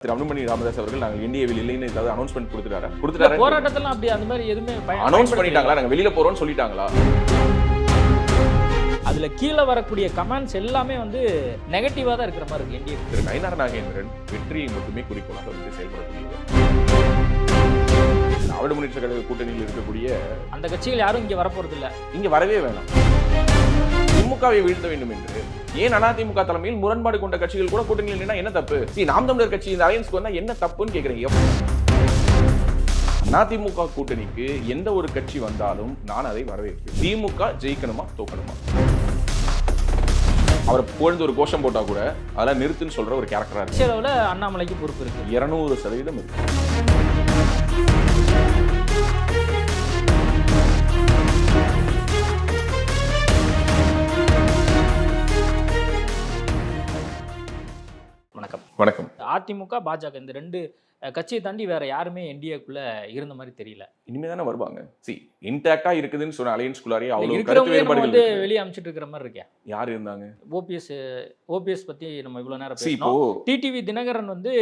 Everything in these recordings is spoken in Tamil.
திரு அன்புமணி ராமதாஸ் அவர்கள் நாங்கள் இந்தியாவில் இல்லைன்னு ஏதாவது அனௌன்ஸ்மெண்ட் கொடுத்துட்டாரா? கொடுத்துட்டாரா போராட்டத்துல அப்படி அந்த மாதிரி எதுவுமே அனௌன்ஸ். பண்ணிட்டாங்களா? நாங்க வெளியில போறோம்னு சொல்லிட்டாங்களா? அதுல கீழே வரக்கூடிய கமெண்ட்ஸ் எல்லாமே வந்து நெகட்டிவா தான் இருக்கிற மாதிரி இருக்கு என்டிஏ திரு நயனார் நாகேந்திரன் வெற்றியை மட்டுமே குறிக்கோளாக வந்து செயல்படக்கூடியவர் திராவிட முன்னேற்ற கழக கூட்டணியில் இருக்கக்கூடிய அந்த கட்சிகள் யாரும் இங்க வரப்போறது இல்ல இங்க வரவே வேணாம். திமுகவை வீழ்த்த வேண்டும் என்று. ஏன் அதிமுக தலைமையில் முரண்பாடு கொண்ட கட்சிகள் கூட கூட்டணியில் என்ன தப்பு? See, நாம் தமிழர் கட்சி இந்த அலையன்ஸ்க்கு வந்தா என்ன தப்புன்னு கேக்குறேன் அதிமுக கூட்டணிக்கு எந்த ஒரு கட்சி வந்தாலும் நான் அதை வரவேற்பேன். திமுக ஜெயிக்கணுமா தோக்கணுமா? அவரை புகழ்ந்து ஒரு கோஷம் போட்டா கூட அதெல்லாம் நிறுத்துன்னு சொல்ற ஒரு கேரக்டரா இருக்கு. அண்ணாமலைக்கு பொறுப்பு இருக்கு. இருநூறு சதவீதம் இருக்கு. வணக்கம். அதிமுக பாஜக இந்த ரெண்டு கட்சியை தாண்டி வேற யாருமே என்டிஏக்குள்ள இருந்த மாதிரி தெரியல. இனிமே தானே வருவாங்க சி இன்டாக்டா இருக்குதுன்னு சொன்ன அலையன்ஸ்குள்ளாரே அவ்வளவு கருத்து வேறுபாடுகள் வந்து. வெளியே அமைச்சிட்டு இருக்கிற மாதிரி இருக்கேன் யார் இருந்தாங்க? ஓபிஎஸ் ஓபிஎஸ் பத்தி நம்ம இவ்வளவு நேரம் பேசணும் டிடிவி தினகரன் வந்து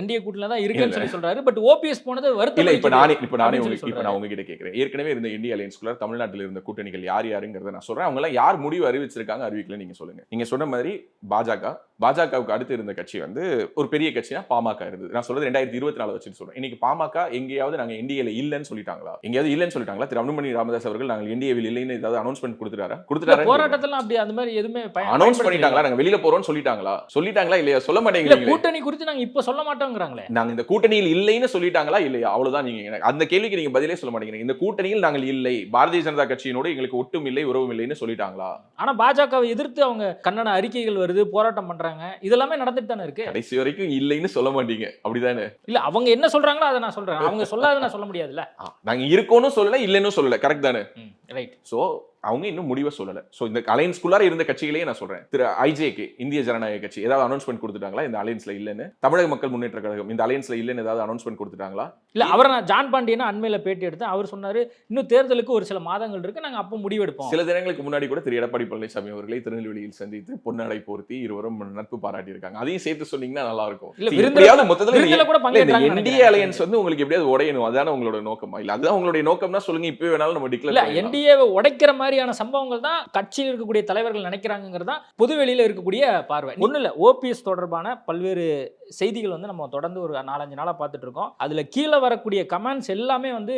என்டிஏ கூட்டணில தான் இருக்குன்னு சொல்லி சொல்றாரு. பட் ஓபிஎஸ் போனது இல்ல வருத்தம் இப்ப நானே இப்ப நானே உங்களுக்கு இப்ப நான் உங்ககிட்ட கேக்குறேன். ஏற்கனவே இருந்த இந்திய அலையன்ஸ்குள்ள தமிழ்நாட்டில் இருந்த கூட்டணிகள் யார் யாருங்கிறத நான் சொல்றேன். அவங்க எல்லாம் யார் முடிவு அறிவிச்சிருக்காங்க அறிவிக்கல நீங்க சொல்லுங்க. நீங்க சொன்ன மாதிரி பாஜக பாஜகவுக்கு அடுத்து இருந்த கட்சி வந்து ஒரு பெரிய கட்சியா பாமக இருந்தது. நான் சொல்றது ரெண்டாயிரத்தி இருபத்தி நாலு வச்சுட்டு சொல்றேன் இன்னைக்கு பாமக எங்கேயாவது நாங்க என்டிஏல இல்லைன்னு சொல்லிட்டாங்களா? எங்கேயாவது இல்லைன்னு சொல்லிட்டாங்களா? திரு அன்புமணி ராமதாஸ் அவர்கள் நாங்கள் என்டிஏவில் இல்லைன்னு ஏதாவது அனௌன்ஸ்மெண்ட் கொடுத்துட்டாரா? கொடுத்துட்டாரா போராட்டத்துல அப்படி அந்த மாதிரி எதுவுமே அனௌன்ஸ். பண்ணிட்டாங்களா? நாங்க வெளியில போறோம்னு சொல்லிட்டாங்களா? சொல்லிட்டாங்களா இல்லையா? சொல்ல இல்ல மாட்டேங்கிறீங்களே. கூட்டணி குறித்து நாங்க இப்ப சொல்ல மாட்டோங்கிறாங்களே. நாங்க இந்த கூட்டணியில் இல்லைன்னு சொல்லிட்டாங்களா இல்லையா? அவ்வளவுதான் நீங்க அந்த கேள்விக்கு நீங்க பதிலே சொல்ல மாட்டேங்கிறீங்க. இந்த கூட்டணியில் நாங்கள் இல்லை. பாரதிய ஜனதா கட்சியினோடு எங்களுக்கு ஒட்டும் இல்லை உறவும் இல்லைன்னு சொல்லிட்டாங்களா? ஆனா பாஜகவை எதிர்த்து அவங்க கண்டன அறிக்கைகள் வருது போராட்டம் பண்றாங்க. இதெல்லாமே நடந்துட்டு தானே இருக்கு? கடைசி வரைக்கும் இல்லைன்னு சொல்ல மாட்டீங்க. அப்படிதானே? இல்ல அவங்க என்ன சொல்றாங்களோ அதை நான் சொல்றேன். அவங்க சொல்லாத நான் சொல்ல முடியாதுல்ல. நாங்க இருக்கோம்னு சொல்லல இல்லைன்னு சொல்லல. கரெக்ட் தானே? ரைட் சோ அவங்க இன்னும் முடிவை சொல்லல. சோ இந்த அலையன்ஸ்குள்ளார இருந்த கட்சிகளே நான் சொல்றேன். திரு ஐஜேகே இந்திய ஜனநாயக கட்சி. ஏதாவது அனௌன்ஸ்மெண்ட் கொடுத்துட்டாங்களா? இந்த அலையன்ஸ்ல இல்லைன்னு. தமிழக மக்கள் முன்னேற்ற கழகம் இந்த அலையன்ஸ்ல இல்லைன்னு ஏதாவது அனௌன்ஸ்மெண்ட் கொடுத்துட்டாங்களா? இல்ல அவரை நான் ஜான் பாண்டியனா அண்மையில பேட்டி எடுத்தேன். அவர் சொன்னாரு இன்னும் தேர்தலுக்கு ஒரு சில மாதங்கள் இருக்கு. நாங்க அப்போ முடிவெடுப்போம். சில தினங்களுக்கு முன்னாடி கூட திரு எடப்பாடி பழனிசாமி அவர்களை திருநெல்வேலியில் சந்தித்து பொன்னடை போர்த்தி இருவரும் நட்பு பாராட்டி இருக்காங்க அதையும் சேர்த்து சொன்னீங்கன்னா நல்லா இருக்கும் மொத்தத்துல கூட என்டிஏ. அலையன்ஸ் வந்து உங்களுக்கு எப்படியாவது உடையணும். அதான உங்களோட நோக்கமா? இல்ல அதுதான் உங்களுடைய நோக்கம்னா சொல்லுங்க இப்பவே வேணாலும் நம்ம டிக்ளேர் என்டிஏவை உடைக்கிற மாதிரியான சம்பவங்கள் தான் கட்சியில் இருக்கக்கூடிய தலைவர்கள் நினைக்கிறாங்கிறது தான் இருக்கக்கூடிய பார்வை. ஒன்றும் இல்ல ஓபிஎஸ் தொடர்பான பல்வேறு செய்திகள் வந்து நம்ம தொடர்ந்து ஒரு நாலஞ்சு நாளா பார்த்துட்டு இருக்கோம் அதுல கீழே வரக்கூடிய கமெண்ட்ஸ் எல்லாமே வந்து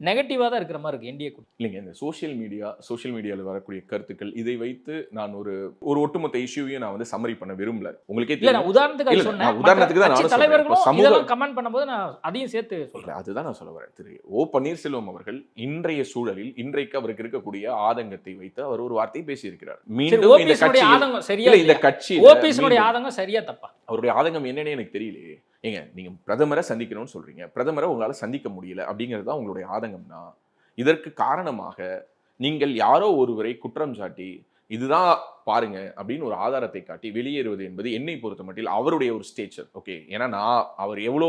நெகட்டிவா தான் இருக்கிற மாதிரி இருக்கு என்டிஏ இல்லைங்க இந்த சோஷியல் மீடியா சோஷியல் மீடியால வரக்கூடிய கருத்துக்கள் இதை வைத்து நான் ஒரு ஒரு ஒட்டுமொத்த இஷ்யூவையும் நான் வந்து சம்மரி பண்ண விரும்பல. உங்களுக்கே இல்ல நான் உதாரணத்துக்கு சொன்னேன். உதாரணத்துக்கு தான் கட்சி தலைவர்களும் சமூக- இதெல்லாம் கமெண்ட் பண்ணும்போது நான் அதையும் சேர்த்து சொல்றேன். அதுதான் நான் சொல்ல வரேன். திரு ஓ பன்னீர்செல்வம் அவர்கள் இன்றைய சூழலில் இன்றைக்கு அவருக்கு இருக்கக்கூடிய ஆதங்கத்தை வைத்து அவர் ஒரு வார்த்தை பேசியிருக்கிறார். மீண்டும் இந்த இல்ல இந்த? கட்சி ஓபிஎஸ் ஆதங்கம் சரியா தப்பா? அவருடைய ஆதங்கம் என்னன்னு எனக்கு தெரியலையே. ஏங்க நீங்கள் பிரதமரை சந்திக்கணும்னு சொல்றீங்க. பிரதமரை உங்களால் சந்திக்க முடியல அப்படிங்கிறது தான் உங்களுடைய ஆதங்கம்னா? இதற்கு காரணமாக நீங்கள் யாரோ ஒருவரை குற்றம் சாட்டி இதுதான் பாருங்க அப்படின்னு ஒரு ஆதாரத்தை காட்டி வெளியேறுவது என்பது என்னை பொறுத்த மட்டில் அவருடைய ஒரு ஸ்டேச்சர் ஓகே ஏன்னா நான் அவர் எவ்வளோ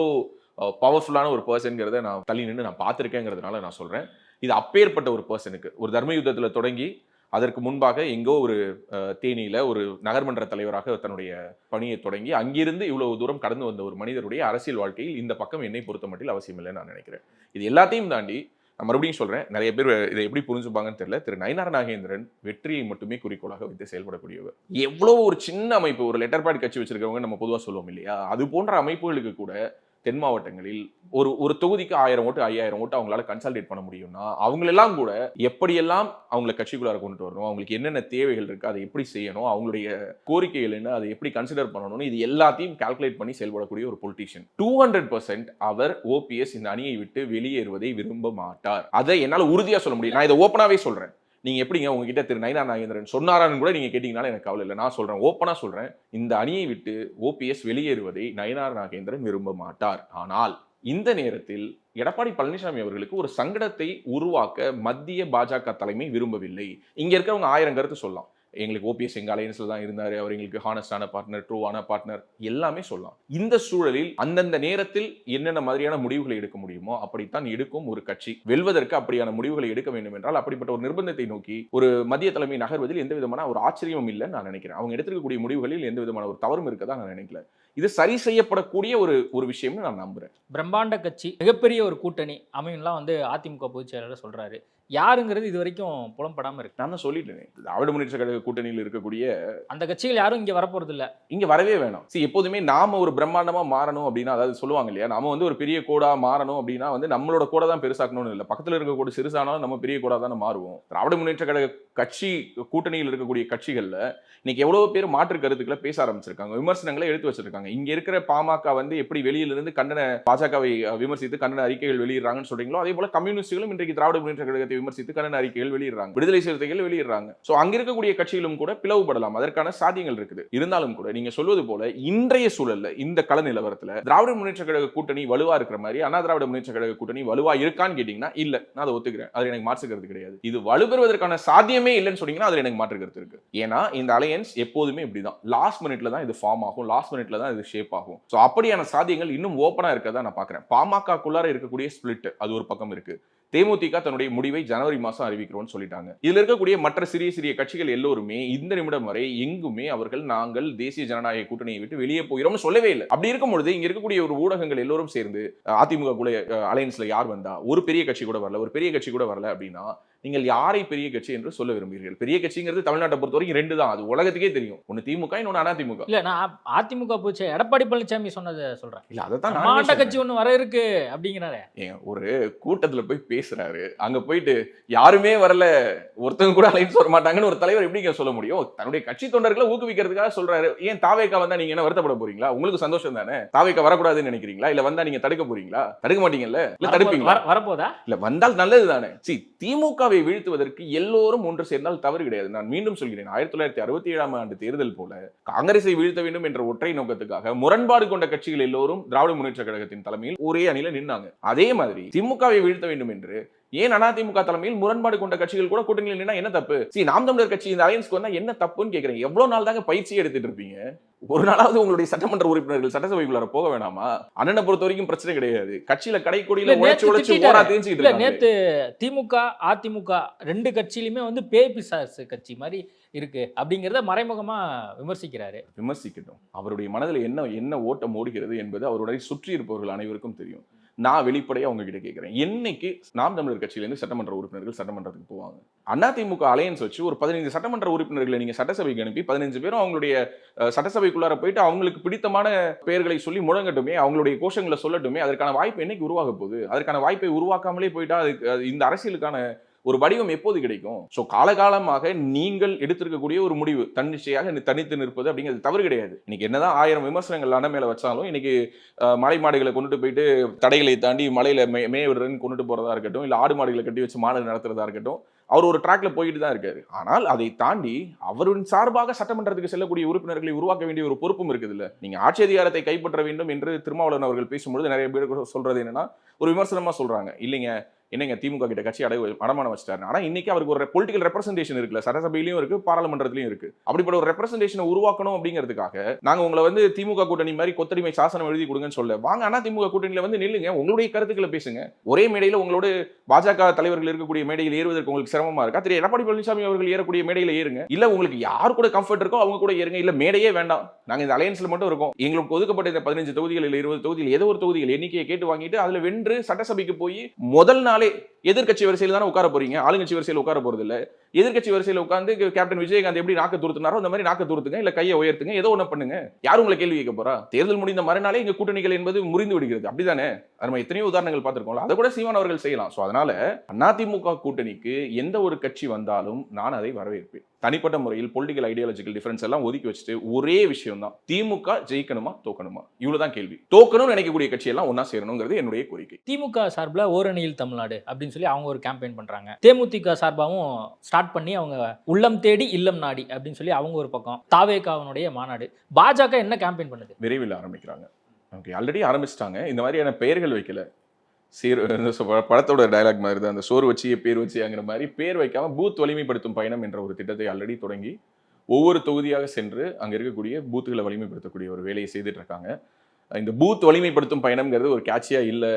பவர்ஃபுல்லான ஒரு பர்சன்கிறத நான் தள்ளி நின்று நான் பார்த்துருக்கேங்கிறதுனால நான் சொல்கிறேன் இது அப்பேற்பட்ட ஒரு பர்சனுக்கு ஒரு தர்ம யுத்தத்தில் தொடங்கி அதற்கு முன்பாக எங்கோ ஒரு தேனியில் தேனியில ஒரு நகர்மன்ற தலைவராக தன்னுடைய பணியை தொடங்கி அங்கிருந்து இவ்வளவு தூரம் கடந்து வந்த ஒரு மனிதருடைய அரசியல் வாழ்க்கையில் இந்த பக்கம் என்னை பொறுத்த மட்டில் அவசியம் இல்லைன்னு நான் நினைக்கிறேன். இது எல்லாத்தையும் தாண்டி நான் மறுபடியும் சொல்றேன் நிறைய பேர் இதை எப்படி புரிஞ்சுப்பாங்கன்னு தெரியல. திரு. நயனார் நாகேந்திரன் வெற்றியை மட்டுமே குறிக்கோளாக வைத்து செயல்படக்கூடியவர். எவ்வளவு ஒரு சின்ன அமைப்பு ஒரு லெட்டர் பேட் கட்சி வச்சிருக்கவங்க நம்ம பொதுவாக சொல்லுவோம் இல்லையா? அது போன்ற அமைப்புகளுக்கு கூட தென் மாவட்டங்களில் ஒரு ஒரு தொகுதிக்கு ஆயிரம் ஓட்டு ஐயாயிரம் ஓட்டு அவங்களால கன்சல்டேட் பண்ண முடியும்னா அவங்களெல்லாம் கூட எப்படியெல்லாம் அவங்கள கட்சிக்குள்ளார கொண்டு வரணும் அவங்களுக்கு என்னென்ன தேவைகள் இருக்குது அதை எப்படி செய்யணும் அவங்களுடைய கோரிக்கைகள் என்ன அதை எப்படி கன்சிடர் பண்ணணும்னு இது எல்லாத்தையும் கால்குலேட் பண்ணி செயல்படக்கூடிய ஒரு பொலிட்டிஷியன் டூ ஹண்ட்ரட் பர்சன்ட் அவர் ஓபிஎஸ் இந்த அணியை விட்டு வெளியேறுவதை விரும்ப மாட்டார். அதை என்னால் உறுதியாக சொல்ல முடியும். நான் இதை ஓப்பனாகவே சொல்கிறேன் நீங்கள் எப்படிங்க உங்ககிட்ட திரு நயனா நாகேந்திரன் சொன்னாரான்னு கூட நீங்கள் கேட்டிங்கனாலும் எனக்கு கவலை இல்லை. நான் சொல்கிறேன் ஓப்பனா சொல்கிறேன் இந்த அணியை விட்டு ஓபிஎஸ் வெளியேறுவதை நயனார் நாகேந்திரன் விரும்ப மாட்டார். ஆனால் இந்த நேரத்தில் எடப்பாடி பழனிசாமி அவர்களுக்கு ஒரு சங்கடத்தை உருவாக்க மத்திய பாஜக தலைமை விரும்பவில்லை. இங்கே இருக்கிறவங்க ஆயிரம் கருத்து சொல்லலாம். எங்களுக்கு ஓபிஎஸ் எங்கள் அலையன்ஸில் தான் இருந்தார். அவர் எங்களுக்கு ஹானஸ்டான பார்ட்னர் ட்ரூவான பார்ட்னர் எல்லாமே சொல்லலாம். இந்த சூழலில் அந்தந்த நேரத்தில் என்னென்ன மாதிரியான முடிவுகளை எடுக்க முடியுமோ அப்படித்தான் எடுக்கும் ஒரு கட்சி. வெல்வதற்கு அப்படியான முடிவுகளை எடுக்க வேண்டும் என்றால் அப்படிப்பட்ட ஒரு நிர்பந்தத்தை நோக்கி ஒரு மத்திய தலைமை நகர்வதில் எந்த விதமான ஒரு ஆச்சரியமும் இல்லைன்னு நான் நினைக்கிறேன். அவங்க எடுத்திருக்கக்கூடிய முடிவுகளில் எந்த விதமான ஒரு தவறும் இருக்கதா நான் நினைக்கல. இது சரி செய்யப்படக்கூடிய ஒரு ஒரு விஷயம்னு நான் நம்புறேன். பிரம்மாண்ட கட்சி மிகப்பெரிய ஒரு கூட்டணி அமையும்லாம் வந்து அதிமுக பொதுச் செயலாளர் சொல்றாரு. யாருங்கிறது இது வரைக்கும் புலம்படாம இருக்கு. நான் தான் சொல்லிட்டேனே. திராவிட முன்னேற்ற கழக கூட்டணியில் இருக்கக்கூடிய அந்த கட்சிகள் யாரும் இங்க வரப்போறது இல்ல இங்க வரவே வேணாம். See எப்போதுமே நாம ஒரு பிரம்மாண்டமா மாறணும் அப்படின்னா அதாவது சொல்லுவாங்க இல்லையா நாம வந்து ஒரு பெரிய கோடா மாறணும் அப்படின்னா வந்து நம்மளோட கோடை தான் பெருசாக்கணும்னு இல்லை. பக்கத்துல இருக்க கூட சிறுசானாலும் நம்ம பெரிய கோடா தானே மாறுவோம். திராவிட முன்னேற்ற கழக கட்சி கூட்டணியில் இருக்கக்கூடிய கட்சிகள்ல இன்னைக்கு எவ்வளவு பேர் மாற்று கருத்துக்களை பேச ஆரம்பிச்சிருக்காங்க. விமர்சனங்களை எடுத்து வச்சிருக்காங்க. இங்க இருக்கிற பாமக வந்து எப்படி வெளியில இருந்து கண்டன பாஜகவை விமர்சித்து கண்டன அறிக்கைகள் வெளியிடுறாங்கன்னு சொல்றீங்களோ அதே போல கம்யூனிஸ்டுகளும் இன்றைக்கு திராவிட முன்னேற்ற கழகத்தை விமர்சித்து கண்டன அறிக்கைகள் வெளியிடுறாங்க. விடுதலை சிறுத்தைகள் வெளியிடுறாங்க. சோ அங்க இருக்கக்கூடிய கட்சிகளும் கூட பிளவுபடலாம். அதற்கான சாத்தியங்கள் இருக்குது. இருந்தாலும் கூட நீங்க சொல்வது போல இன்றைய சூழல்ல இந்த கள நிலவரத்துல திராவிட முன்னேற்ற கழக கூட்டணி வலுவா இருக்கிற மாதிரி அண்ணா திராவிட முன்னேற்ற கழக கூட்டணி வலுவா இருக்கான்னு கேட்டீங்கன்னா இல்ல. நான் அதை ஒத்துக்கிறேன். அது எனக்கு மாற்று கிடையாது. இது வலுப்பெறுவதற்கான சாத்தியமே இல்லைன்னு சொன்னீங்கன்னா அதுல எனக்கு மாற்று கருத்து இருக்கு. ஏன்னா இந்த அலையன்ஸ் எப்போதுமே இப்படிதான். லாஸ்ட் மினிட்ல தான் இது ஃபார்ம் ஆகும். லாஸ்ட் மினிட்ல தான் இது ஷேப் ஆகும். ஸோ அப்படியான சாத்தியங்கள் இன்னும் ஓப்பனா இருக்கதா நான் பாக்குறேன் பாமகக்குள்ளார இருக்கக்கூடிய ஸ்பிளிட் அது ஒரு பக்கம் இருக்கு. தேமுதிக தன்னுடைய முடிவை ஜனவரி மாதம் அறிவிக்கிறோம்னு சொல்லிட்டாங்க. இதில் இருக்கக்கூடிய மற்ற சிறிய சிறிய கட்சிகள் எல்லோருமே இந்த நிமிடம் வரை எங்குமே அவர்கள் நாங்கள் தேசிய ஜனநாயக கூட்டணியை விட்டு வெளியே போகிறோம்னு சொல்லவே இல்லை. அப்படி இருக்கும் பொழுது இருக்கக்கூடிய ஒரு ஊடகங்கள் எல்லோரும் சேர்ந்து அதிமுக கூட அலையன்ஸில் யார் வந்தா ஒரு பெரிய கட்சி கூட வரல ஒரு பெரிய கட்சி கூட வரல அப்படின்னா நீங்கள் யாரை பெரிய கட்சி என்று சொல்ல விரும்புகிறீர்கள்? பெரிய கட்சிங்கிறது தமிழ்நாட்டை பொறுத்த வரைக்கும் ரெண்டு தான். அது உலகத்துக்கே தெரியும். ஒன்னு திமுக இன்னொன்னு அதிமுக. இல்ல நான் அதிமுக செயலர் எடப்பாடி பழனிசாமி சொன்னதை சொல்றேன். இல்ல பிரம்மாண்ட சொல்றேன். கட்சி ஒண்ணு வர இருக்கு அப்படிங்கிறாரு. ஏங்க ஒரு கூட்டத்துல போய் பேசுறாரு. அங்க போயிட்டு யாருமே வரல. ஒருத்தவங்க கூட அலைன்ஸ் வர மாட்டாங்கன்னு ஒரு தலைவர் எப்படிங்க சொல்ல முடியும்? தன்னுடைய கட்சி தொண்டர்களை ஊக்குவிக்கிறதுக்காக சொல்றாரு. ஏன் தாவேக்கா வந்தா நீங்க என்ன வருத்தப்பட போறீங்களா? உங்களுக்கு சந்தோஷம் தானே? தாவேக்கா வரக்கூடாதுன்னு நினைக்கிறீங்களா? இல்ல வந்தா நீங்க தடுக்க போறீங்களா? தடுக்க மாட்டீங்கல்ல? இல்ல தடுப்பீங்களா? வர- வரப்போதா? இல்ல வந்தால் நல்லது தானே சி திமுகவை வீழ்த்துவதற்கு எல்லோரும் ஒன்று சேர்ந்தால் தவறு கிடையாது. நான் மீண்டும் சொல்கிறேன் ஆயிரத்தி தொள்ளாயிரத்தி அறுபத்தி ஏழாம் ஆண்டு தேர்தல் போல காங்கிரஸை வீழ்த்த வேண்டும் என்ற ஒற்றை நோக்கத்துக்காக முரண்பாடு கொண்ட கட்சிகள் எல்லோரும் திராவிட முன்னேற்ற கழகத்தின் தலைமையில் ஒரே அணியில நின்னாங்க. அதே மாதிரி திமுகவை வீழ்த்த வேண்டும் என்று ஏன் அதிமுக தலைமையில் முரண்பாடு கொண்ட கட்சிகள் கூட கூட்டணியில் நின்னா என்ன தப்பு? சி நாம் தமிழர் கட்சி இந்த அலையன்ஸ்க்கு வந்தா என்ன தப்புன்னு கேக்குறேன் எவ்வளவு நாள் தாங்க பயிற்சி எடுத்துட்டு இருப்பீங்க? ஒரு நாளாவது உங்களுடைய சட்டமன்ற உறுப்பினர்கள் சட்டசபைக்குள்ளார போக வேணாமா? அண்ணனை பொறுத்த வரைக்கும் பிரச்சனை கிடையாது. கட்சியில கடைக்கோடியில உழைச்சு உழைச்சு. ஓரா நேத்து திமுக அதிமுக ரெண்டு கட்சியிலுமே வந்து பேய் பிசாசு கட்சி மாதிரி இருக்கு அப்படிங்கறத மறைமுகமா விமர்சிக்கிறாரு. விமர்சிக்கட்டும். அவருடைய மனதில் என்ன என்ன ஓட்டம் ஓடுகிறது என்பது அவருடைய சுற்றி இருப்பவர்கள் அனைவருக்கும் தெரியும். நான் வெளிப்படையாக உங்ககிட்ட கேட்குறேன் என்னைக்கு நாம் தமிழர் கட்சியிலேருந்து சட்டமன்ற உறுப்பினர்கள் சட்டமன்றத்துக்கு போவாங்க? அதிமுக அலையன்ஸ் வச்சு ஒரு பதினைந்து சட்டமன்ற உறுப்பினர்களை நீங்கள் சட்டசபைக்கு அனுப்பி பதினஞ்சு பேரும் அவங்களுடைய சட்டசபைக்குள்ளார போயிட்டு அவங்களுக்கு பிடித்தமான பெயர்களை சொல்லி முழங்கட்டுமே அவங்களுடைய கோஷங்களை சொல்லட்டுமே அதற்கான வாய்ப்பு என்னைக்கு உருவாக போகுது? அதற்கான வாய்ப்பை உருவாக்காமலே போயிட்டா அதுக்கு இந்த அரசியலுக்கான ஒரு வடிவம் எப்போது கிடைக்கும்? ஸோ காலகாலமாக நீங்கள் எடுத்திருக்கக்கூடிய ஒரு முடிவு தன்னிச்சையாக தனித்து நிற்பது அப்படிங்கிறது தவறு கிடையாது. இன்னைக்கு என்னதான் ஆயிரம் விமர்சனங்கள் அண்ணன் மேல வச்சாலும் இன்னைக்கு மலை மாடுகளை கொண்டுட்டு போயிட்டு தடைகளை தாண்டி மலையில மே மே விடுறதுன்னு கொண்டுட்டு போறதா இருக்கட்டும் இல்லை ஆடு மாடுகளை கட்டி வச்சு மாடு நடத்துறதா இருக்கட்டும் அவர் ஒரு ட்ராக்ல போயிட்டு தான் இருக்காரு. ஆனால் அதை தாண்டி அவரின் சார்பாக சட்டமன்றத்துக்கு செல்லக்கூடிய உறுப்பினர்களை உருவாக்க வேண்டிய ஒரு பொறுப்பும் இருக்குது இல்ல நீங்க ஆட்சி அதிகாரத்தை கைப்பற்ற வேண்டும் என்று திருமாவளவன் அவர்கள் பேசும்பொழுது நிறைய பேர் சொல்றது என்னன்னா ஒரு விமர்சனமா சொல்றாங்க. இல்லைங்க என்னங்க திமுக கிட்ட கட்சி அடை அடமானம் வச்சிட்டாரு ஆனால் இன்னைக்கு அவருக்கு ஒரு பொலிட்டிக்கல் ரெப்ரஸன்டேஷன் இருக்குல்ல சட்டசபையிலையும் இருக்கு பாராளுமன்றத்திலையும் இருக்கு. அப்படிப்பட்ட ஒரு ரெப்ரஸன்டேஷனை உருவாக்கணும் அப்படிங்கிறதுக்காக நாங்கள் உங்களை வந்து திமுக கூட்டணி மாதிரி கொத்தடிமை சாசனம் எழுதி கொடுங்கன்னு சொல்ல வாங்க ஆனால் திமுக கூட்டணியில் வந்து நில்லுங்க உங்களுடைய கருத்துக்களை பேசுங்க. ஒரே மேடையில் உங்களோட பாஜக தலைவர்கள் இருக்கக்கூடிய மேடையில் ஏறுவதற்கு உங்களுக்கு சிரமமா இருக்கா? திரு எடப்பாடி பழனிசாமி அவர்கள் ஏறக்கூடிய மேடையில் ஏறுங்க. இல்ல உங்களுக்கு யார் கூட கம்ஃபர்ட் இருக்கோ அவங்க கூட ஏறுங்க. இல்ல மேடையே வேண்டாம். நாங்க இந்த அலையன்ஸ்ல மட்டும் இருக்கோம். எங்களுக்கு ஒதுக்கப்பட்ட இந்த பதினஞ்சு தொகுதிகள் இல்ல இருபது தொகுதிகள் ஏதோ ஒரு தொகுதிகள் எண்ணிக்கையை கேட்டு வாங்கிட்டு அதுல வென்று சட்டசபைக்கு போய் முதல் நாள் எதிர்க்கட்சி வரிசையில் தானே உட்கார போறீங்க? ஆளுங்கட்சி வரிசையில் உட்கார போறது இல்லை எதிர்க்கட்சி வரிசையில் உட்காந்து கேப்டன் விஜயகாந்த் எப்படி நாக்க துருத்துனாரோ அந்த மாதிரி நாக்க துருத்துங்க இல்ல கையை உயர்த்துங்க ஏதோ ஒண்ணு பண்ணுங்க. யார் உங்களை கேள்வி கேட்க போறா? தேர்தல் முடிந்த மறுநாளே இங்க கூட்டணிகள் என்பது முறிந்து விடுகிறது. அப்படிதானே? நம்ம எத்தனையோ உதாரணங்கள் பார்த்திருக்கோம்ல. அதை கூட சீமான் அவர்கள் செய்யலாம். ஸோ அதனால அதிமுக கூட்டணிக்கு எந்த ஒரு கட்சி வந்தாலும் நான் அதை வரவேற்பேன். தனிப்பட்ட முறையில் பொலிட்டிக்கல் ஐடியாலஜிக்கல் டிஃபரன்ஸ் எல்லாம் ஒதுக்கி வச்சுட்டு ஒரே விஷயம் தான் திமுக ஜெயிக்கணுமா தோக்கணுமா? இவ்வளவுதான் கேள்வி. தோக்கணும்னு நினைக்கக்கூடிய கட்சி எல்லாம் ஒன்னா சேரணுங்கிறது என்னுடைய கோரிக்கை. திமுக சார்பில் ஓரணியில் தமிழ்நாடு அப்படின்னு சொல்லி அவங்க ஒரு கேம்பெயின் பண்றாங்க. தேமுதிக சார்பாகவும் ஸ்டார்ட் ஸ்டார்ட் பண்ணி அவங்க உள்ளம் தேடி இல்லம் நாடி அப்படின்னு சொல்லி அவங்க ஒரு பக்கம் தாவேகாவனுடைய மாநாடு. பாஜக என்ன கேம்பெயின் பண்ணுது? விரைவில் ஆரம்பிக்கிறாங்க. ஓகே ஆல்ரெடி ஆரம்பிச்சிட்டாங்க. இந்த மாதிரியான பெயர்கள் வைக்கல. சீர் இந்த படத்தோட டயலாக் மாதிரி தான் அந்த சோறு வச்சு பேர் வச்சுங்கிற மாதிரி பேர் வைக்காம பூத் வலிமைப்படுத்தும் பயணம் என்ற ஒரு திட்டத்தை ஆல்ரெடி தொடங்கி ஒவ்வொரு தொகுதியாக சென்று அங்கே இருக்கக்கூடிய பூத்துகளை வலிமைப்படுத்தக்கூடிய ஒரு வேலையை செய்துட்டு இருக்காங்க இந்த பூத் வலிமைப்படுத்தும் பயணம்ங்கிறது ஒரு கேட்சியாக இல்லை.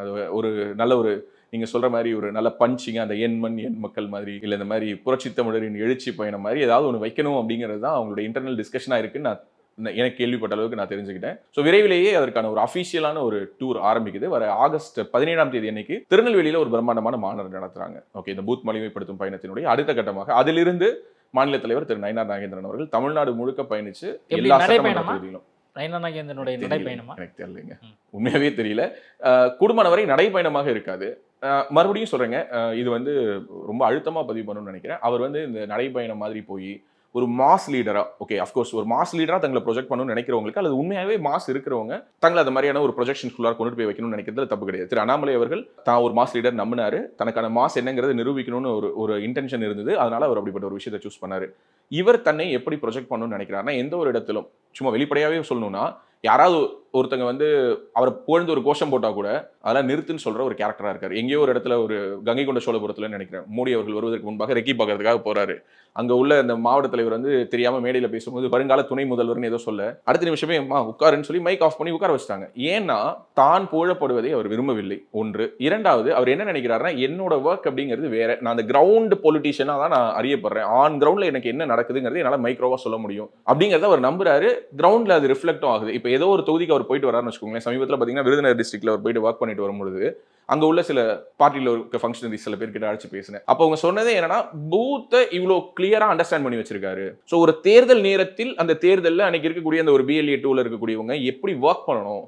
அது ஒரு நல்ல ஒரு நீங்க சொல்ற மாதிரி ஒரு நல்ல பஞ்சிங்க அந்த எண் மண் எண் மக்கள் மாதிரி இல்ல இந்த மாதிரி புரட்சி தமிழரின் எழுச்சி பயணம் மாதிரி ஏதாவது ஒன்று வைக்கணும் அப்படிங்கிறது தான் அவங்களோட இன்டர்னல் டிஸ்கஷனா இருக்குன்னு நான் எனக்கு கேள்விப்பட்ட அளவுக்கு நான் தெரிஞ்சுக்கிட்டேன். ஸோ விரைவிலேயே அதற்கான ஒரு அஃபிஷியலான ஒரு டூர் ஆரம்பிக்குது. வர ஆகஸ்ட் பதினேழாம் தேதி அன்னைக்கு திருநெல்வேலியில ஒரு பிரம்மாண்டமான மாநாடு நடத்துறாங்க. ஓகே இந்த பூத் மலிமைப்படுத்தும் பயணத்தினுடைய அடுத்த கட்டமாக அதிலிருந்து மாநில தலைவர் திரு நயினார் நாகேந்திரன் அவர்கள் தமிழ்நாடு முழுக்க பயணிச்சு எல்லா சட்டமன்ற? தொகுதியிலும். நயனா நாகேந்திரனுடைய. நடைப்பயணமா? எனக்கு தெரியலைங்க. உண்மையாவே தெரியல. கூடுமான வரை நடைப்பயணமாக இருக்காது. மறுபடியும் சொல்கிறேங்க இது வந்து ரொம்ப அழுத்தமாக பதிவு பண்ணணும்னு நினைக்கிறேன். அவர் வந்து இந்த நடைப்பயணம் மாதிரி போய் ஒரு மாஸ் லீடரா ஓகே அஃப்கோர்ஸ் ஒரு மாஸ் லீடரா தங்களை ப்ரொஜெக்ட் பண்ணணும்னு நினைக்கிறவங்களுக்கு அல்லது உண்மையாகவே மாஸ் இருக்கிறவங்க தங்களை அந்த மாதிரியான ஒரு ப்ரொஜெக்ஷன்ஸ்குள்ளார கொண்டு போய் வைக்கணும்னு நினைக்கிறதுல தப்பு கிடையாது. திரு அண்ணாமலை அவர்கள் தான் ஒரு மாஸ் லீடர் நம்பினாரு. தனக்கான மாஸ் என்னங்கிறத நிரூபிக்கணும்னு ஒரு ஒரு இன்டென்ஷன் இருந்தது. அதனால அவர் அப்படிப்பட்ட ஒரு விஷயத்தை சூஸ் பண்ணாரு. இவர் தன்னை எப்படி ப்ரொஜெக்ட் பண்ணணும்னு நினைக்கிறாருன்னா எந்த ஒரு இடத்திலும் சும்மா வெளிப்படையாகவே சொல்லணும்னா யாராவது ஒருத்தங்க வந்து அவரை புகழ்ந்து ஒரு கோஷம் போட்டால் கூட அதெல்லாம் நிறுத்துன்னு சொல்கிற ஒரு கேரக்டராக இருக்கார். எங்கேயோ ஒரு இடத்துல ஒரு கங்கை கொண்ட சோழபுரத்தில் நினைக்கிறேன். மோடி அவர்கள் வருவதற்கு முன்பாக ரெக்கி பார்க்கறதுக்காக போகிறாரு அங்கே உள்ள அந்த மாவட்ட தலைவர் வந்து தெரியாமல் மேடையில் பேசும்போது வருங்கால துணை முதல்வர்னு ஏதோ சொல்ல அடுத்த நிமிஷமே அம்மா உட்காருன்னு சொல்லி மைக் ஆஃப் பண்ணி உட்கார வச்சிட்டாங்க. ஏன்னா தான் புகழப்படுவதை அவர் விரும்பவில்லை. ஒன்று. இரண்டாவது அவர் என்ன நினைக்கிறாருன்னா என்னோட ஒர்க் அப்படிங்கிறது வேற. நான் அந்த கிரவுண்ட் பொலிட்டிஷியனாக தான் நான் அறியப்படுறேன். ஆன் கிரவுண்டில் எனக்கு என்ன நடக்குதுங்கிறது என்னால் மைக்ரோவாக சொல்ல முடியும். அப்படிங்கிறத அவர் நம்புறாரு. கிரவுண்டில் அது ரிஃப்ளெக்டும் ஆகுது. இப்போ ஏதோ ஒரு தொகுதிக்கு அவர் போயிட்டு வராருன்னு வச்சுக்கோங்களேன். சமீபத்தில் பார்த்தீங்கன்னா விருதுநகர் டிஸ்ட்ரிக்ட்ல அவர் போயிட்டு ஒர்க் பண்ணிட்டு வரும்பொழுது அங்கே உள்ள சில பார்ட்டியில் இருக்க ஃபங்க்ஷனரிஸ் சில பேர்கிட்ட அழைச்சி பேசினேன். அப்போ அவங்க சொன்னதே என்னன்னா பூத்தை இவ்வளோ கிளியராக அண்டர்ஸ்டாண்ட் பண்ணி வச்சிருக்காரு. ஸோ ஒரு தேர்தல் நேரத்தில் அந்த தேர்தலில் அன்னைக்கு இருக்கக்கூடிய அந்த ஒரு பிஎல்ஏ டூவில் இருக்கக்கூடியவங்க எப்படி ஒர்க் பண்ணணும்?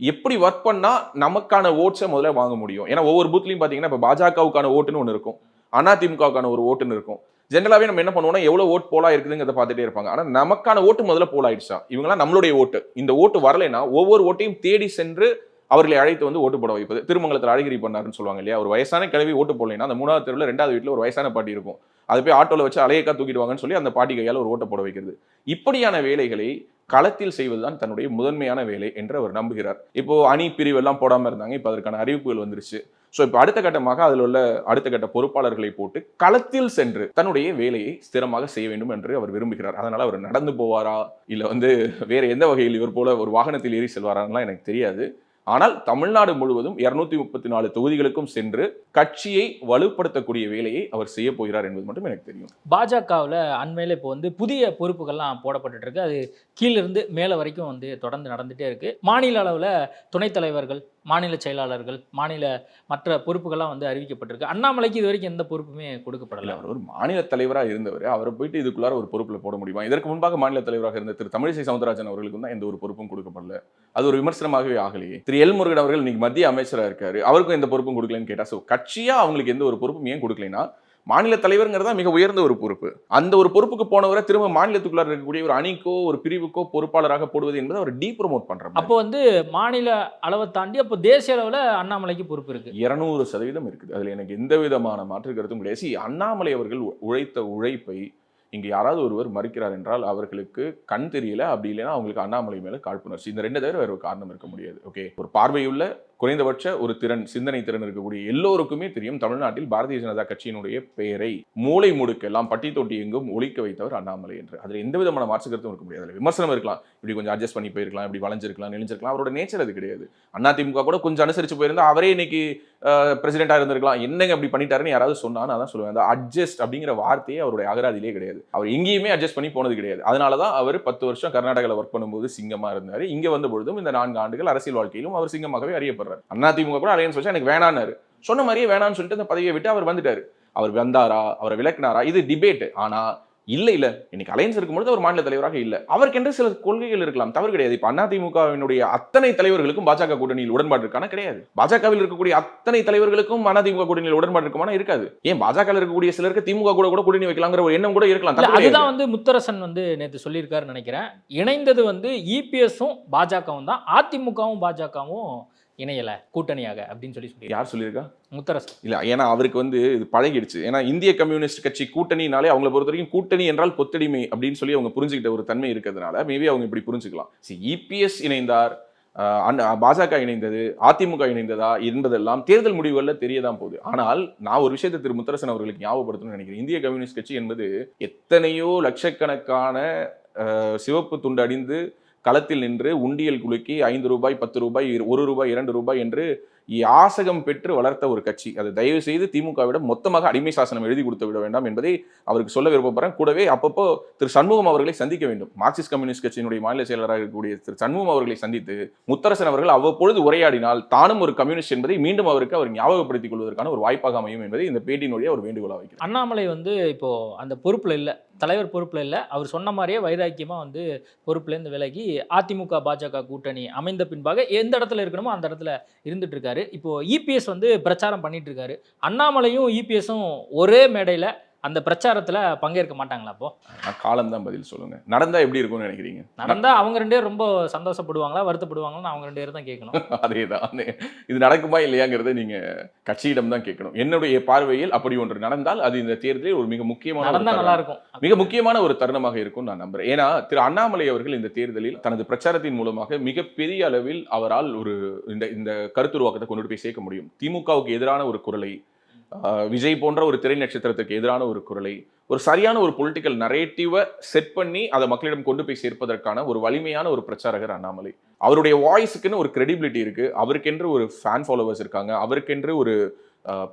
எப்படி ஒர்க் பண்ணால் நமக்கான ஓட்ஸை முதல்ல வாங்க முடியும்? ஏன்னா ஒவ்வொரு பூத்லையும் பார்த்தீங்கன்னா இப்போ பாஜகவுக்கான ஓட்டுன்னு ஒன்று இருக்கும். அதிமுகவுக்கான ஒரு ஓட்டுன்னு இருக்கும். ஜென்ரலாகவே நம்ம என்ன பண்ணுவோம்னா எவ்வளோ ஓட் போலா இருக்குதுங்கிறத பார்த்துட்டே இருப்பாங்க. ஆனால் நமக்கான ஓட்டு முதல்ல போல் ஆயிடுச்சா இவங்களாம் நம்மளுடைய ஓட்டு. இந்த ஓட்டு வரலைன்னா ஒவ்வொரு ஓட்டையும் தேடி சென்று அவர்களை அழைத்து வந்து ஓட்டு போட வைப்பது. திருமங்கலத்தில் அழகிரி பண்ணாருன்னு சொல்லுவாங்க இல்லையா? ஒரு வயசான கிழவி ஓட்டு போடலைன்னா அந்த மூணாவது தெருவில் ரெண்டாவது வீட்டில் ஒரு வயசான பாட்டி இருக்கும். அதை போய் ஆட்டோவில் வச்சு அலையக்கா தூக்கிடுவாங்கன்னு சொல்லி அந்த பாட்டி கையால் ஒரு ஓட்ட போட வைக்கிறது. இப்படியான வேலைகளை களத்தில் செய்வதுதான் தன்னுடைய முதன்மையான வேலை என்று அவர் நம்புகிறார். இப்போ அணி பிரிவு எல்லாம் இருந்தாங்க. இப்போ அதற்கான அறிவிப்புகள் வந்துருச்சு. ஸோ இப்போ அடுத்த கட்டமாக அதில் உள்ள அடுத்த கட்ட பொறுப்பாளர்களை போட்டு களத்தில் சென்று தன்னுடைய வேலையை ஸ்திரமாக செய்ய வேண்டும் என்று அவர் விரும்புகிறார். அதனால் அவர் நடந்து போவாரா? இல்லை வந்து வேறு எந்த வகையில் இவர் போல ஒரு வாகனத்தில் ஏறி செல்வாரான்லாம் எனக்கு தெரியாது. ஆனால் தமிழ்நாடு முழுவதும் இருநூத்தி முப்பத்தி நாலு தொகுதிகளுக்கும் சென்று கட்சியை வலுப்படுத்தக்கூடிய வேலையை அவர் செய்ய போகிறார் என்பது மட்டும் எனக்கு தெரியும். பாஜகவில் அண்மையில் இப்போ வந்து புதிய பொறுப்புகள்லாம் போடப்பட்டுட்டு இருக்கு. அது கீழிருந்து மேலே வரைக்கும் வந்து தொடர்ந்து நடந்துகிட்டே இருக்கு. மாநில அளவில் துணைத் தலைவர்கள் மாநில செயலாளர்கள் மாநில மற்ற பொறுப்புகள்லாம் வந்து அறிவிக்கப்பட்டிருக்கு. அண்ணாமலைக்கு இது வரைக்கும் எந்த பொறுப்புமே கொடுக்கப்படலை. கொடுக்கப்படல அவர் ஒரு மாநில தலைவராக இருந்தவர். அவரை போயிட்டு இதுக்குள்ளார ஒரு பொறுப்பில் போட முடியுமா? இதற்கு முன்பாக மாநில தலைவராக இருந்த திரு தமிழிசை சவுந்தரராஜன் அவர்களுக்கும் தான் எந்த ஒரு பொறுப்பும் கொடுக்கப்படல. அது ஒரு விமர்சனமாகவே ஆகலையே. திரு எல் முருகன் அவர்கள் இன்னைக்கு மத்திய அமைச்சராக இருக்காரு. அவருக்கும் எந்த பொறுப்பும் கொடுக்கலன்னு கேட்டா ஸோ கட்சியாக அவங்களுக்கு எந்த ஒரு பொறுப்பும் ஏன் கொடுக்கலைன்னா மாநில தலைவருங்கிறது தான் மிக உயர்ந்த ஒரு பொறுப்பு. அந்த ஒரு பொறுப்புக்கு போனவரை திரும்ப மாநிலத்துக்குள்ளார இருக்கக்கூடிய ஒரு அணிக்கோ ஒரு பிரிவுக்கோ பொறுப்பாளராக போடுவது என்பது அவர் டீ ப்ரொமோட் பண்றாரு அப்போ வந்து மாநில அளவை தாண்டி அப்போ தேசிய அளவில் அண்ணாமலைக்கு பொறுப்பு இருக்கு. இருநூறு சதவீதம் இருக்குது. அதுல எனக்கு எந்த விதமான மாற்று கருத்தும் கிடையாது. அண்ணாமலை அவர்கள் உழைத்த உழைப்பை இங்க யாராவது ஒருவர் மறுக்கிறார் என்றால் அவர்களுக்கு கண் தெரியல. அப்படி இல்லைன்னா அவங்களுக்கு அண்ணாமலை மேல காழ்ப்புணர்ச்சி. இந்த ரெண்டு தவிர வேற ஒரு காரணம் இருக்க முடியாது. ஓகே? ஒரு பார்வையுள்ள குறைந்தபட்ச ஒரு திறன் சிந்தனை திறன் இருக்கக்கூடிய எல்லோருக்குமே தெரியும் தமிழ்நாட்டில் பாரதிய ஜனதா கட்சியினுடைய பெயரை மூளை முடுக்கெல்லாம் பட்டி தொட்டி எங்கும் ஒழிக்க வைத்தவர் அண்ணாமலை என்று. அதில் எந்த விதமான மாற்று கருத்தும் இருக்க முடியாது. அதில் விமர்சனம் இருக்கலாம். இப்படி கொஞ்சம் அட்ஜஸ்ட் பண்ணி போயிருக்கலாம் இப்படி வளைஞ்சிருக்கலாம் நெளிஞ்சிருக்கலாம். அவரோட நேச்சர் அது கிடையாது. அதிமுக கூட கொஞ்சம் அனுசரிச்சு போயிருந்தா அவரே இன்னைக்கு பிரசிடென்ட்டாக இருந்திருக்கலாம். என்னங்க அப்படி பண்ணிட்டாருன்னு யாராவது சொன்னா அதான் சொல்லுவேன். அந்த அட்ஜஸ்ட் அப்படிங்கிற வார்த்தையே அவருடைய அகராதியிலே கிடையாது. அவர் எங்கேயுமே அட்ஜஸ்ட் பண்ணி போனது கிடையாது. அதனால தான் அவர் பத்து வருஷம் கர்நாடகாவில் ஒர்க் பண்ணும்போது சிங்கமாக இருந்தார். இங்கே வந்த பொழுதும் இந்த நான்கு ஆண்டுகள் அரசியல் வாழ்க்கையிலும் அவர் சிங்கமாகவே அறியப்படுறார். அதிமுக கூட அலையன்ஸ் வச்சா எனக்கு வேணான்னாரு. சொன்ன மாதிரியே வேணான்னு சொல்லிட்டு அந்த பதவியை விட்டு அவர் வந்துட்டாரு. அவர் வந்தாரா? அவரை விளக்குனாரா? இது டிபேட் ஆனா இல்ல இல்ல. இன்னைக்கு அலையன்ஸ் இருக்கும்பொழுது அவர் மாநில தலைவராக இல்ல. அவருக்கென்று சில கொள்கைகள் இருக்கலாம். தவறு கிடையாது. இப்ப அதிமுகவினுடைய அத்தனை தலைவர்களுக்கும் பாஜக கூட்டணியில் உடன்பாடு இருக்கான கிடையாது. பாஜகவில் இருக்கக்கூடிய அத்தனை தலைவர்களுக்கும் அதிமுக கூட்டணியில் உடன்பாடு இருக்குமானா இருக்காது. ஏன் பாஜக இருக்கக்கூடிய சிலருக்கு திமுக கூட கூட கூட்டணி வைக்கலாங்கிற ஒரு எண்ணம் கூட இருக்கலாம். அதுதான் வந்து முத்தரசன் வந்து நேற்று சொல்லியிருக்காருன்னு நினைக்கிறேன். இணைந்தது வந்து இபிஎஸும் பாஜகவும் தான் அதிமுகவும் பாஜகவும் இணையல கூட்டணியாக அப்படின்னு சொல்லி சொல்லி யார் சொல்லியிருக்கா? முத்தரசன். இல்ல ஏன்னா அவருக்கு வந்து இது பழகிடுச்சு. ஏன்னா இந்திய கம்யூனிஸ்ட் கட்சி கூட்டணினாலே அவங்கள பொறுத்த வரைக்கும் கூட்டணி என்றால் கொத்தடிமை அப்படின்னு சொல்லி அவங்க புரிஞ்சுக்கிட்ட ஒரு தன்மை இருக்கிறதுனால மேபி அவங்க இப்படி புரிஞ்சுக்கலாம். இபிஎஸ் இணைந்தார் ஆஹ் அண்ணா- பாஜக இணைந்தது அதிமுக இணைந்ததா என்பதெல்லாம் தேர்தல் முடிவுகளில் தெரியதான் போகுது. ஆனால் நான் ஒரு விஷயத்தை திரு முத்தரசன் அவர்களுக்கு ஞாபகப்படுத்தணும்னு நினைக்கிறேன். இந்திய கம்யூனிஸ்ட் கட்சி என்பது எத்தனையோ லட்சக்கணக்கான சிவப்பு துண்டு அணிந்து களத்தில் நின்று உண்டியல் குலுக்கி ஐந்து ரூபாய் பத்து ரூபாய் ஒரு ரூபாய் இரண்டு ரூபாய் என்று யாசகம் பெற்று வளர்த்த ஒரு கட்சி. அது தயவு செய்து திமுகவிடம் மொத்தமாக அடிமை சாசனம் எழுதி கொடுத்து விட வேண்டாம் என்பதை அவருக்கு சொல்ல விருப்பப்படுறேன். கூடவே அப்பப்போ திரு சண்முகம் அவர்களை சந்திக்க வேண்டும். மார்க்சிஸ்ட் கம்யூனிஸ்ட் கட்சியினுடைய மாநில செயலராக இருக்கக்கூடிய திரு சண்முகம் அவர்களை சந்தித்து முத்தரசன் அவர்கள் அவ்வப்பொழுது உரையாடினால் தானும் ஒரு கம்யூனிஸ்ட் என்பதை மீண்டும் அவருக்கு அவர் ஞாபகப்படுத்திக் கொள்வதற்கான ஒரு வாய்ப்பாக அமையும் என்பதை இந்த பேட்டியினுடைய ஒரு வேண்டுகோளாக வைக்கிறேன். அண்ணாமலை வந்து இப்போ அந்த பொறுப்பில் இல்லை. தலைவர் பொறுப்பில் இல்லை. அவர் சொன்ன மாதிரியே வைராக்கியமாக வந்து பொறுப்புலேருந்து விலகி அதிமுக பாஜக கூட்டணி அமைந்த பின்பாக எந்த இடத்துல இருக்கணுமோ அந்த இடத்துல இருந்துட்டு இருக்காரு. இப்போ இபிஎஸ் வந்து பிரச்சாரம் பண்ணிட்டு இருக்காரு. அண்ணாமலையும் இபிஎஸும் ஒரே மேடையில் அந்த பிரச்சாரத்துல பங்கேற்க மாட்டாங்களா அப்போ? காலம் தான் பதில் சொல்லுங்க. நடந்தா எப்படி இருக்கும்னு நினைக்கிறீங்க? நடந்தா அவங்க ரெண்டே ரொம்ப சந்தோஷப்படுவாங்களா வருத்தப்படுவாங்களான்னு அவங்க ரெண்டு பேரும் தான் கேட்கணும். அதேதான். இது நடக்குமா இல்லையாங்கிறத நீங்க கட்சியிடம் தான் கேட்கணும். என்னுடைய பார்வையில் அப்படி ஒன்று நடந்தால் அது இந்த தேர்தலில் ஒரு மிக முக்கியமான நடந்தா. நல்லா இருக்கும் மிக முக்கியமான ஒரு தருணமாக இருக்கும் நான் நம்புறேன். ஏன்னா திரு அண்ணாமலை அவர்கள் இந்த தேர்தலில் தனது பிரச்சாரத்தின் மூலமாக மிகப்பெரிய அளவில் அவரால் ஒரு இந்த இந்த கருத்துருவாக்கத்தை கொண்டு போய் சேர்க்க முடியும். திமுகவுக்கு எதிரான ஒரு குரலை விஜய் போன்ற ஒரு திரை நட்சத்திரத்துக்கு எதிரான ஒரு குரலை ஒரு சரியான ஒரு பொலிட்டிக்கல் நரேட்டிவை செட் பண்ணி அதை மக்களிடம் கொண்டு போய் சேர்ப்பதற்கான ஒரு வலிமையான ஒரு பிரச்சாரகர் அண்ணாமலை. அவருடைய வாய்ஸுக்குன்னு ஒரு கிரெடிபிலிட்டி இருக்குது அவருக்கென்று ஒரு ஃபேன் ஃபாலோவர்ஸ் இருக்காங்க. அவருக்கென்று ஒரு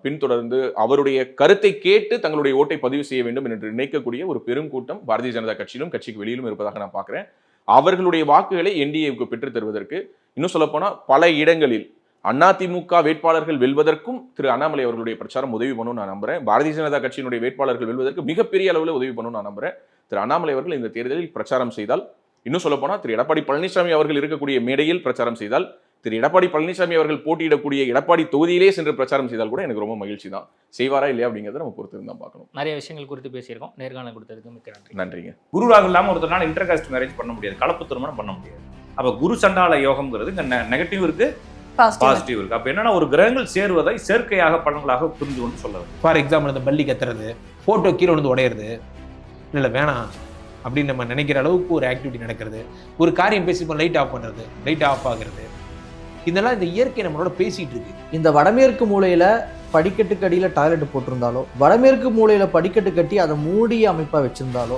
பின்தொடர்ந்து அவருடைய கருத்தை கேட்டு தங்களுடைய ஓட்டை பதிவு செய்ய வேண்டும் என்று நினைக்கக்கூடிய ஒரு பெரும் கூட்டம் பாரதிய ஜனதா கட்சியிலும் கட்சிக்கு வெளியிலும் இருப்பதாக நான் பார்க்குறேன். அவர்களுடைய வாக்குகளை என்டிஏவுக்கு பெற்றுத் தருவதற்கு இன்னும் சொல்லப்போனால் பல இடங்களில் அதிமுக வேட்பாளர்கள் வெல்வதற்கும் திரு அண்ணாமலை அவர்களுடைய பிரச்சாரம் உதவி பண்ணும் நான் நம்புறேன். பாரதிய ஜனதா கட்சியினுடைய வேட்பாளர்கள் வெல்வதற்கு மிகப்பெரிய அளவில் உதவி பண்ணும் நான் நம்புறேன். திரு அண்ணாமலை அவர்கள் இந்த தேர்தலில் பிரச்சாரம் செய்தால் இன்னும் சொல்லப்போனா திரு எடப்பாடி பழனிசாமி அவர்கள் இருக்கக்கூடிய மேடையில் பிரச்சாரம் செய்தால் திரு எடப்பாடி பழனிசாமி அவர்கள் போட்டியிடக்கூடிய எடப்பாடி தொகுதியிலே சென்று பிரச்சாரம் செய்தால் கூட எனக்கு ரொம்ப மகிழ்ச்சி தான். செய்வாரா இல்லையா அப்படிங்கிறத நம்ம பொறுத்து தான் பார்க்கணும். நிறைய விஷயங்கள் குறித்து பேசியிருக்கோம். நேர்காணல் கொடுத்ததுக்கு மிக்க நன்றி நன்றிங்க. குரு ராகு இல்லாமல் ஒருத்தனால இன்டர் காஸ்ட் மேரேஜ் பண்ண முடியாது. கலப்பு திருமணம் பண்ண முடியாது. அப்போ குரு சண்டால யோகம்ங்கிறது இங்கே நெகட்டிவ் இருக்கு. பாசிட்டிவ் இருக்கு. அப்போ என்னன்னா ஒரு கிரகங்கள் சேருவதை செயற்கையாக பலன்களாக புரிந்து கொண்டு சொல்ல வேண்டும் ஃபார் எக்ஸாம்பிள் இந்த பள்ளி கத்துறது ஃபோட்டோ கீழே விழுந்து உடையிறது. இல்லை வேணாம். அப்படின்னு நம்ம நினைக்கிற அளவுக்கு ஒரு ஆக்டிவிட்டி நடக்கிறது. ஒரு காரியம் பேசி லைட் ஆஃப் பண்ணுறது லைட் ஆஃப் ஆகுறது. இதெல்லாம் இந்த இயற்கை நம்மளோட பேசிட்டு இருக்கு. இந்த வடமேற்கு மூலையில படிக்கட்டுக்கு அடியில் டாய்லெட் போட்டிருந்தாலோ வடமேற்கு மூலையில படிக்கட்டு கட்டி அதை மூடிய அமைப்பா வச்சிருந்தாலோ